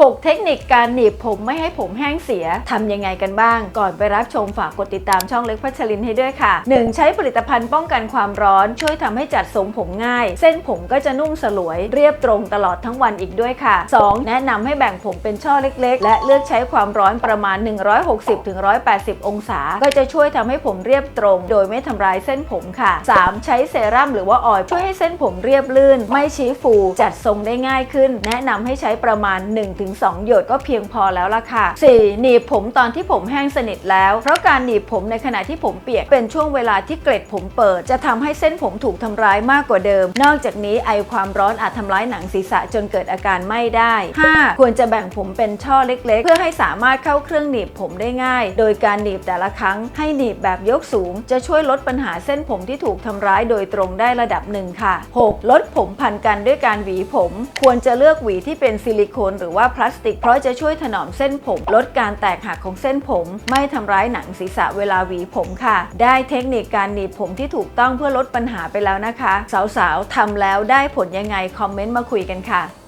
6 เทคนิคการหนีบผมไม่ให้ผมแห้งเสียทำยังไงกันบ้าง ก่อนไปรับชมฝากกดติดตามช่องเล็กพัชรินให้ด้วยค่ะ 1. ใช้ผลิตภัณฑ์ป้องกันความร้อน ช่วยทำให้จัดทรงผมง่าย เส้นผมก็จะนุ่มสลวย เรียบตรงตลอดทั้งวันอีกด้วยค่ะ 2. แนะนำให้แบ่งผมเป็นช่อเล็กๆ และเลือกใช้ความร้อนประมาณ 160-180 องศา ก็จะช่วยทำให้ผมเรียบตรง โดยไม่ทำลายเส้นผมค่ะ 3. ใช้เซรั่มหรือว่าออยล์ช่วยให้เส้นผมเรียบลื่น ไม่ชี้ฟู จัดทรงได้ง่ายขึ้น แนะนำให้ใช้ประมาณ1-2 หยดก็เพียงพอแล้วล่ะค่ะ 4. หนีบผมตอนที่ผมแห้งสนิทแล้ว เพราะการหนีบผมในขณะที่ผมเปียก เป็นช่วงเวลาที่เกล็ดผมเปิด จะทำให้เส้นผมถูกทำร้ายมากกว่าเดิม นอกจากนี้ไอความร้อนอาจทำร้ายหนังศีรษะจนเกิดอาการไม้ได้ 5. ควรจะแบ่งผมเป็นช่อเล็ก ๆ เพื่อให้สามารถเข้าเครื่องหนีบผมได้ง่าย โดยการหนีบแต่ละครั้ง ให้หนีบแบบยกสูง จะช่วยลดปัญหาเส้นผมที่ถูกทำร้ายโดยตรงได้ระดับหนึ่งค่ะ 6. ลดผมพันกันด้วยการหวีผม ควรจะเลือกหวีที่เป็นซิลิโคนหรือว่าพลาสติก เพราะจะช่วยถนอมเส้นผม ลดการแตกหักของเส้นผม ไม่ทำร้ายหนังศีรษะเวลาหวีผมค่ะ ได้เทคนิคการหนีบผมที่ถูกต้องเพื่อลดปัญหาไปแล้วนะคะ สาวๆทำแล้วได้ผลยังไงคอมเมนต์มาคุยกันค่ะ